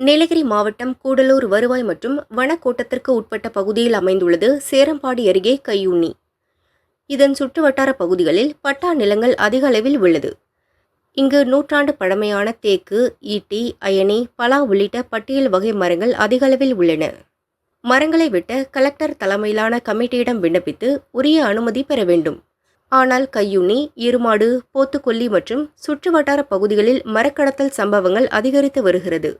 நீலகிரி மாவட்டம் கூடலூர் வருவாய் மற்றும் வனக்கோட்டத்திற்கு உட்பட்ட பகுதியில் அமைந்துள்ளது சேரம்பாடி அருகே கையுண்ணி இதன் சுற்றுவட்டார பகுதிகளில் பட்டா நிலங்கள் அதிக அளவில் உள்ளது. இங்கு நூற்றாண்டு பழமையான தேக்கு ஈட்டி அயனி பலா உள்ளிட்ட பட்டியல் வகை மரங்கள் அதிக அளவில் உள்ளன. மரங்களை விட்ட கலெக்டர் தலைமையிலான கமிட்டியிடம் விண்ணப்பித்து உரிய அனுமதி பெற வேண்டும். ஆனால் கையுண்ணி இருமாடு போத்துக்கொல்லி மற்றும் சுற்றுவட்டார பகுதிகளில் மரக்கடத்தல் சம்பவங்கள் அதிகரித்து வருகிறது.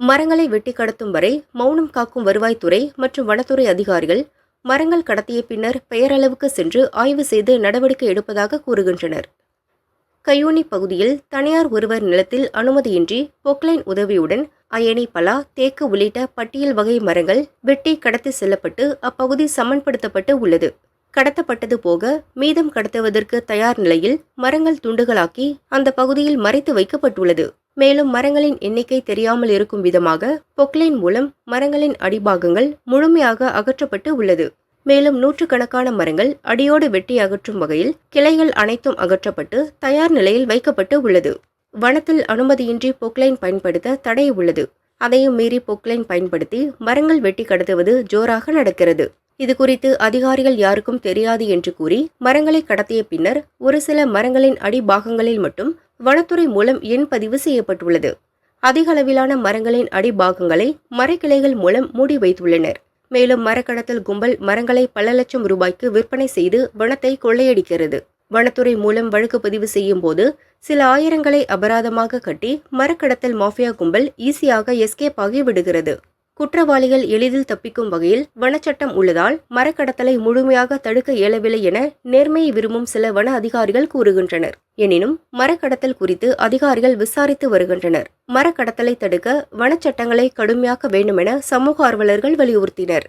மரங்களை வெட்டி கடத்தும் வரை மௌனம் காக்கும் வருவாய்த்துறை மற்றும் வனத்துறை அதிகாரிகள் மரங்கள் கடத்திய பின்னர் பெயரளவுக்கு சென்று ஆய்வு செய்து நடவடிக்கை எடுப்பதாக கூறுகின்றனர். கையோனி பகுதியில் தனியார் ஒருவர் நிலத்தில் அனுமதியின்றி பொக்லைன் உதவியுடன் அயனி பலா தேக்கு உள்ளிட்ட பட்டியல் வகை மரங்கள் வெட்டி கடத்தி செல்லப்பட்டு அப்பகுதி சமன்படுத்தப்பட்டு உள்ளது. கடத்தப்பட்டது போக மீதம் கடத்துவதற்கு தயார் நிலையில் மரங்கள் துண்டுகளாக்கி அந்த பகுதியில் மறைத்து வைக்கப்பட்டுள்ளது. மேலும் மரங்களின் எண்ணிக்கை தெரியாமல் இருக்கும் விதமாக பொக்லைன் மூலம் மரங்களின் அடிபாகங்கள் முழுமையாக அகற்றப்பட்டு உள்ளது. மேலும் நூற்றுக்கணக்கான மரங்கள் அடியோடு வெட்டி அகற்றும் வகையில் கிளைகள் அனைத்தும் அகற்றப்பட்டு தயார் நிலையில் வைக்கப்பட்டு உள்ளது. வனத்தில் அனுமதியின்றி பொக்லைன் பயன்படுத்த தடை உள்ளது. அதையும் மீறி பொக்லைன் பயன்படுத்தி மரங்கள் வெட்டி கடத்துவது ஜோராக நடக்கிறது. இது குறித்து அதிகாரிகள் யாருக்கும் தெரியாது என்று கூறி மரங்களை கடத்திய பின்னர் ஒரு சில மரங்களின் அடிபாகங்களில் மட்டும் வனத்துறை மூலம் எண் பதிவு செய்யப்பட்டுள்ளது. அதிக அளவிலான மரங்களின் அடிபாகங்களை மரக்கிளைகள் மூலம் மூடி வைத்துள்ளனர். மேலும் மரக்கடத்தல் கும்பல் மரங்களை பல லட்சம் ரூபாய்க்கு விற்பனை செய்து வனத்தை கொள்ளையடிக்கிறது. வனத்துறை மூலம் வழக்கு பதிவு செய்யும் போது சில ஆயிரங்களை அபராதமாக கட்டி மரக்கடத்தல் மாஃபியா கும்பல் ஈஸியாக எஸ்கேப் ஆகி விடுகிறது. குற்றவாளிகள் எளிதில் தப்பிக்கும் வகையில் வனச்சட்டம் உள்ளதால் மரக்கடத்தலை முழுமையாக தடுக்க இயலவில்லை என நேர்மையை விரும்பும் சில வன அதிகாரிகள் கூறுகின்றனர். எனினும் மரக்கடத்தல் குறித்து அதிகாரிகள் விசாரித்து வருகின்றனர். மரக்கடத்தலை தடுக்க வனச்சட்டங்களை கடுமையாக்க வேண்டுமென சமூக ஆர்வலர்கள் வலியுறுத்தினர்.